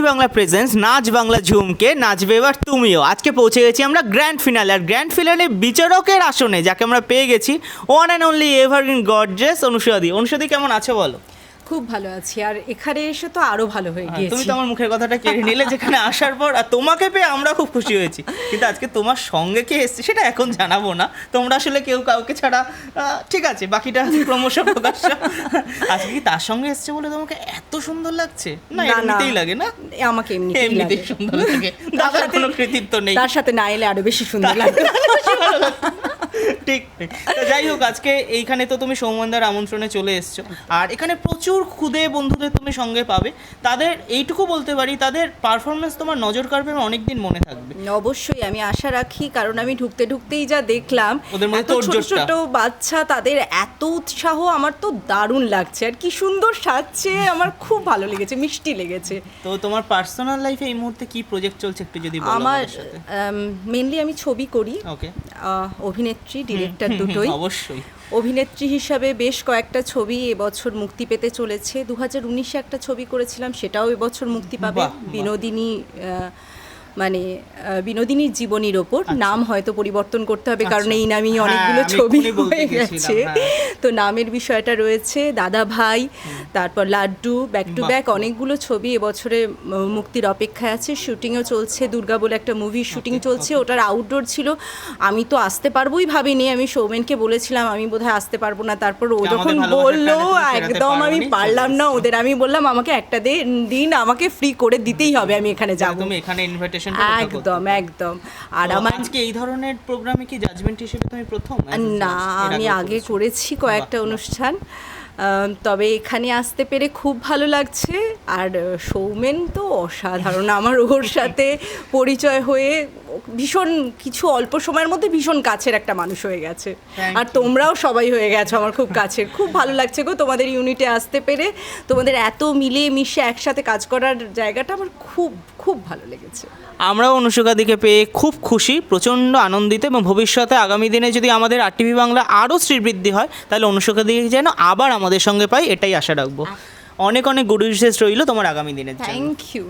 TV Bangla presence নাচ বাংলা ঝুমকে নাচবে এবার তুমিও। আজকে পৌঁছে গেছি আমরা গ্র্যান্ড ফিনালে আর গ্র্যান্ড ফিনালে বিচারকের আসনে, যাকে আমরা পেয়ে গেছি one and only evergreen goddess অনুষাদি। অনুষাদি কেমন আছে বলো? খুব ভালো আছি। আর এখানে এসে তো আরও ভালো হয়ে হ্যাঁ, তুমি গিয়েছি তো আমার মুখের কথাটা কেড়ে নিলে যেখানে আসার পর আর তোমাকে পেয়ে আমরা খুব খুশি হয়েছি। কিন্তু আজকে তোমার সঙ্গে কে এসছে সেটা এখন জানাব না। তোমরা আসলে কেউ কাউকে ছাড়া ঠিক আছে বাকিটা ক্রমশ প্রকাশ আজকে কি তার সঙ্গে এসছে বলে তোমাকে এত সুন্দর লাগছে? না। এমনিতেই লাগে না? আমাকে এমনিতেই এমনিতেই সুন্দর লাগে। দাদার কোনো কৃতিত্ব নেই। তার সাথে না এলে আরও বেশি সুন্দর লাগে ঠিক। যাই হোক আজকে এইখানে তো তুমি সৌমনদার আমন্ত্রণে চলে এসছো। আর এখানে প্রচুর খুদে বন্ধুদের তুমি সঙ্গে পাবে। তাদের এইটুকু বলতে পারি তাদের পারফরমেন্স তোমার নজর কাড়বে অনেক দিন মনে থাকবে। অবশ্যই আমি আশা রাখি কারণ আমি ঢুকতে ঢুকতেই যা দেখলাম ছোট ছোট বাচ্চা তাদের এত উৎসাহ আমার তো দারুণ লাগছে। আর কি সুন্দর সাজছে আমার খুব ভালো লেগেছে মিষ্টি লেগেছে। তো তোমার পার্সোনাল লাইফে এই মুহূর্তে কি প্রজেক্ট চলছে একটু যদি আমার মেনলি আমি ছবি করি। ওকে অভিনেত্রী ডিরেক্টর দুটোই। অবশ্যই। অভিনেত্রী হিসাবে বেশ কয়েকটা ছবি এবছর মুক্তি পেতে চলেছে। দু হাজার উনিশে একটা ছবি করেছিলাম সেটাও এবছর মুক্তি পাবে। বিনোদিনী আহ, মানে বিনোদিনীর জীবনীর ওপর নাম হয়তো পরিবর্তন করতে হবে কারণ আচ্ছা। এই নামেই হ্যাঁ, অনেকগুলো ছবি হয়ে গেছে। হ্যাঁ। তো নামের বিষয়টা রয়েছে দাদা ভাই তারপর লাড্ডু ব্যাক টু ব্যাক অনেকগুলো ছবি এবছরে মুক্তির অপেক্ষায় আছে। শুটিংও চলছে দুর্গা বলে একটা মুভির শুটিং চলছে ওটার আউটডোর ছিল। আমি তো আসতে পারবোই ভাবিনি আমি সৌমেনকে বলেছিলাম আমি বোধহয় আসতে পারব না। তারপর ও যখন বলল একদম আমি পারলাম না ওদের আমি বললাম আমাকে একটা দিন আমাকে ফ্রি করে দিতেই হবে আমি এখানে যাব। এখানে ইনভিটেশন একদম একদম। আর আমার আজকে এই ধরনের প্রোগ্রামে কি জাজমেন্ট হিসেবে তুমি প্রথম? না আমি আগে করেছ? কয়েকটা। অনুষ্ঠান। তবে এখানে আসতে পেরে খুব ভালো লাগছে। আর সৌমেন তো অসাধারণ। আমার ওর সাথে পরিচয় হয়ে ভীষণ কিছু অল্প সময়ের মধ্যে ভীষণ কাছের একটা মানুষ হয়ে গেছে। আর তোমরাও সবাই হয়ে গেছো আমার খুব কাছের। খুব ভালো লাগছে গো তোমাদের ইউনিটে আসতে পেরে। তোমাদের এত মিলে মিশে একসাথে কাজ করার জায়গাটা আমার খুব খুব ভালো লেগেছে। আমরাও অনুষ্কাদিকে পেয়ে খুব খুশি প্রচণ্ড আনন্দিত এবং ভবিষ্যতে আগামী দিনে যদি আমাদের আর টিভি বাংলা আরও শ্রীবৃদ্ধি হয় তাহলে অনুষ্কাদিকে যেন আবার আমাদের সঙ্গে পাই এটাই আশা রাখব। অনেক অনেক গুড উইশেস রইল তোমার আগামী দিনের জন্য। Thank you